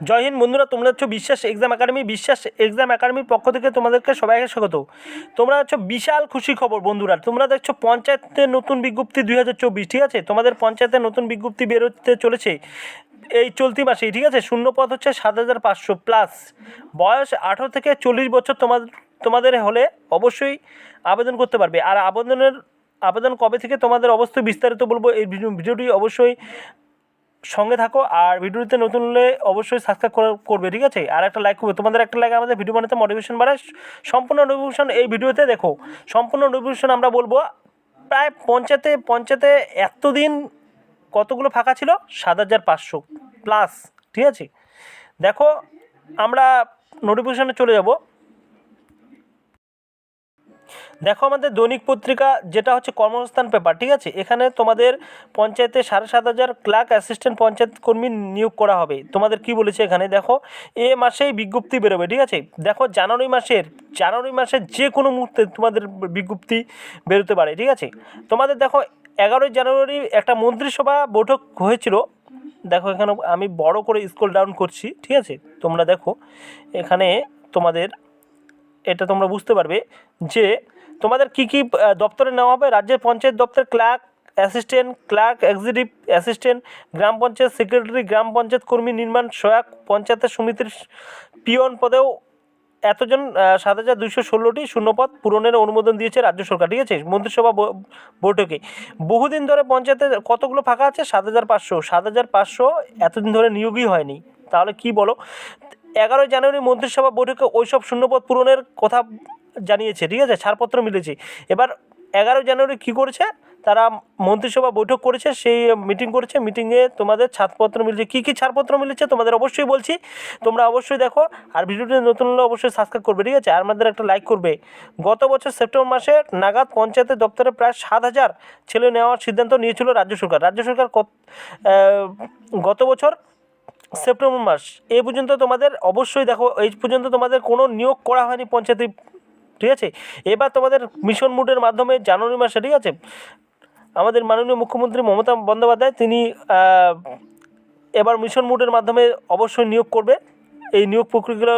জয় হিন্দ বন্ধুরা, তোমরা হচ্ছে বিশ্বাস এক্সাম একাডেমি, বিশ্বাস এক্সাম একাডেমির পক্ষ থেকে তোমাদেরকে সবাইকে স্বাগত। তোমরা হচ্ছে বিশাল খুশি খবর বন্ধুরা, তোমরা দেখছ পঞ্চায়েতের নতুন বিজ্ঞপ্তি দুই হাজার চব্বিশ, ঠিক আছে? তোমাদের পঞ্চায়েতের নতুন বিজ্ঞপ্তি বেরোতে চলেছে এই চলতি মাসেই, ঠিক আছে? শূন্য পথ হচ্ছে সাত হাজার পাঁচশো প্লাস। বয়স আঠেরো থেকে চল্লিশ বছর তোমাদের তোমাদের হলে অবশ্যই আবেদন করতে পারবে। আর আবেদনের, আবেদন কবে থেকে তোমাদের অবশ্যই বিস্তারিত বলব এই ভিডিওটি অবশ্যই সঙ্গে থাকো আর ভিডিওতে নতুন হলে অবশ্যই সাবস্ক্রাইব করবে, ঠিক আছে? আর একটা লাইক করবে। তোমাদের একটা লাইক আমাদের ভিডিও বানাতে মোটিভেশন বাড়ায় সম্পূর্ণ নোটিফিকেশন এই ভিডিওতে দেখো। সম্পূর্ণ নোটিফিকেশন আমরা বলব, প্রায় পঞ্চায়েতে পঞ্চায়েতে এতদিন কতগুলো ফাঁকা ছিল? সাত হাজার পাঁচশো প্লাস ঠিক আছে? দেখো, আমরা নোটিফিকেশনে চলে যাব। দেখো আমাদের দৈনিক পত্রিকা যেটা হচ্ছে কর্মসংস্থান পেপার ঠিক আছে? এখানে তোমাদের পঞ্চায়েতে সাড়ে সাত হাজার ক্লার্ক অ্যাসিস্ট্যান্ট পঞ্চায়েত কর্মী নিয়োগ করা হবে। তোমাদের কি বলেছে এখানে? দেখো, এ মাসেই বিজ্ঞপ্তি বেরোবে, ঠিক আছে? দেখো, জানুয়ারি মাসের জানুয়ারি মাসের যে কোনো মুহূর্তে তোমাদের বিজ্ঞপ্তি বেরোতে পারে, ঠিক আছে? তোমাদের দেখো, এগারোই জানুয়ারি একটা মন্ত্রিসভা বৈঠক হয়েছিল। দেখো, এখানে আমি বড় করে স্কুল ডাউন করছি, ঠিক আছে? তোমরা দেখো, এখানে তোমাদের, এটা তোমরা বুঝতে পারবে যে তোমাদের কী কী দপ্তরে নেওয়া হবে? রাজ্যের পঞ্চায়েত দপ্তর, clerk, assistant, clerk, executive assistant, গ্রাম পঞ্চায়েত সেক্রেটারি, গ্রাম পঞ্চায়েত কর্মী নির্মাণ সহায়ক, পঞ্চায়েতের সমিতির পিয়ন পদেও এতজন সাত হাজার দুশো ষোলোটি শূন্যপদ পূরণের অনুমোদন দিয়েছে রাজ্য সরকার, ঠিক আছে? মন্ত্রিসভা বৈঠকে। বহুদিন ধরে পঞ্চায়েতে কতগুলো ফাঁকা আছে? সাত হাজার পাঁচশো। সাত হাজার পাঁচশো এতদিন ধরে নিয়োগই হয়নি। তাহলে কি বলো? এগারোই জানুয়ারি মন্ত্রিসভা বৈঠকে ওইসব শূন্যপদ পূরণের কথা জানিয়েছে, ঠিক আছে? ছাড়পত্র মিলেছে। এবার এগারো জানুয়ারি কী করেছে? তারা মন্ত্রিসভা বৈঠক করেছে, সেই মিটিং করেছে। মিটিংয়ে তোমাদের ছাড়পত্র মিলেছে। কী কী ছাড়পত্র মিলেছে তোমাদের অবশ্যই বলছি। তোমরা অবশ্যই দেখো। আর ভিডিওটি নতুন হলে অবশ্যই সাবস্ক্রাইব করবে, ঠিক আছে? আর আমাদের একটা লাইক করবে। গত বছর সেপ্টেম্বর মাসে নাগাদ পঞ্চায়েতের দপ্তরে প্রায় সাত হাজার ছেলে নেওয়ার সিদ্ধান্ত নিয়েছিল রাজ্য সরকার। রাজ্য সরকার গত বছর সেপ্টেম্বর মাস এই পর্যন্ত তোমাদের অবশ্যই দেখো, এই পর্যন্ত তোমাদের কোনো নিয়োগ করা হয়নি পঞ্চায়েতে ঠিক আছে? এবার তোমাদের মিশন মুডের মাধ্যমে জানুয়ারি মাসে, ঠিক আছে? আমাদের মাননীয় মুখ্যমন্ত্রী মমতা বন্দ্যোপাধ্যায়, তিনি এবার মিশন মুডের মাধ্যমে অবশ্যই নিয়োগ করবে। এই নিয়োগ প্রক্রিয়াগুলো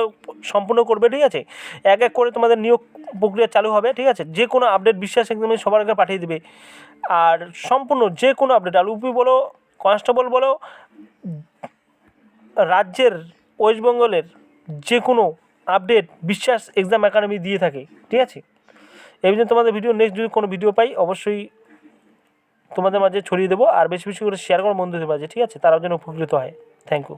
সম্পূর্ণ করবে, ঠিক আছে? এক এক করে তোমাদের নিয়োগ প্রক্রিয়া চালু হবে, ঠিক আছে? যে কোনো আপডেট বিশ্বাস একদমই সবার আগে পাঠিয়ে দেবে। আর সম্পূর্ণ যে কোনো আপডেট আর ইউপি বলো কনস্টেবল বলো, রাজ্যের ওয়েস্ট বেঙ্গলের যে কোনো আপডেট বিশ্বাস এক্সাম একাডেমি দিয়ে থাকে, ঠিক আছে? এই জন্য তোমাদের ভিডিও নেক্সট যদি কোনো ভিডিও পাই, অবশ্যই তোমাদের মাঝে ছড়িয়ে দেবো, আর বেশি বেশি করে শেয়ার করো বন্ধুদের মাঝে, ঠিক আছে? তারাও যেন উপকৃত হয়। Thank you